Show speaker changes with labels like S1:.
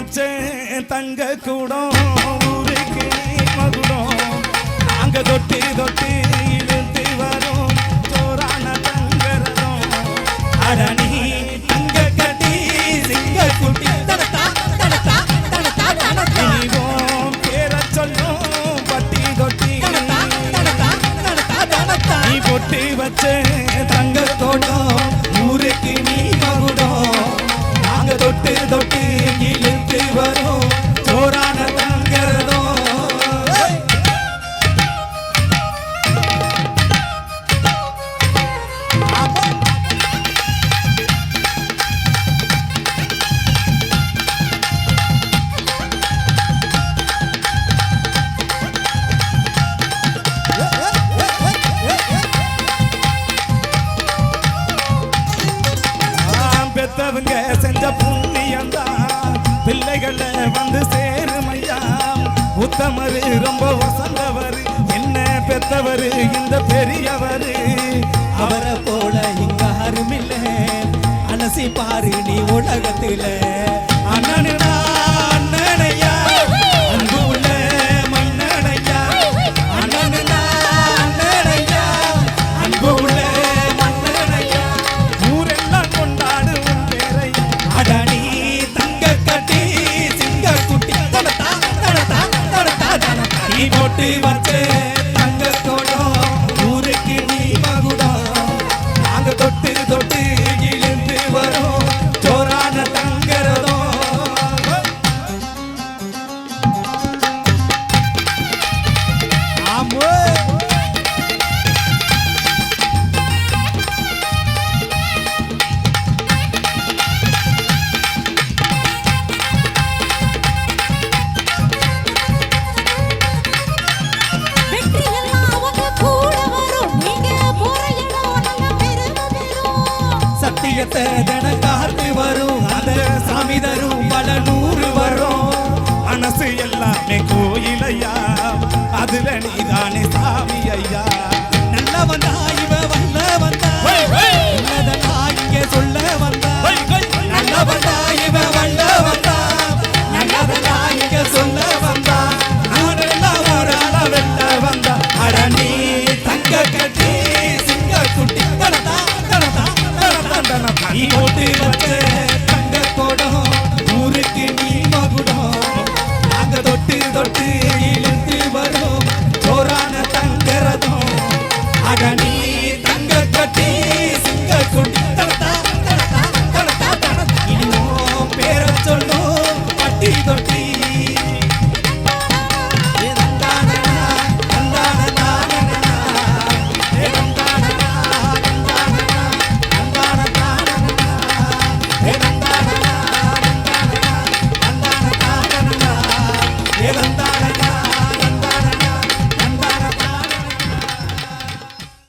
S1: தங்க கூடம் ஊருக்கு மகுடம். நாங்க தொட்டு தொட்டு இழுத்து வரும் சோறான தங்கரதம் அட நீ தங்க கட்டி சிங்க குட்டி. சொல்லும் பட்டி தொட்டி. பொட்டி வச்ச உத்தமரு ரொம்ப வசந்தவர். என்ன பெத்தவர்? இந்த பெரியவர்.
S2: அவரை போல இங்க அருமில்லை. அலசி பாரு நீ உலகத்திலே.
S3: பெறும்
S2: காத்து வரும். அந்த சாமி தரும். பல நூறு வரும்
S1: மனசு எல்லாமே கோயிலையா? tortilla.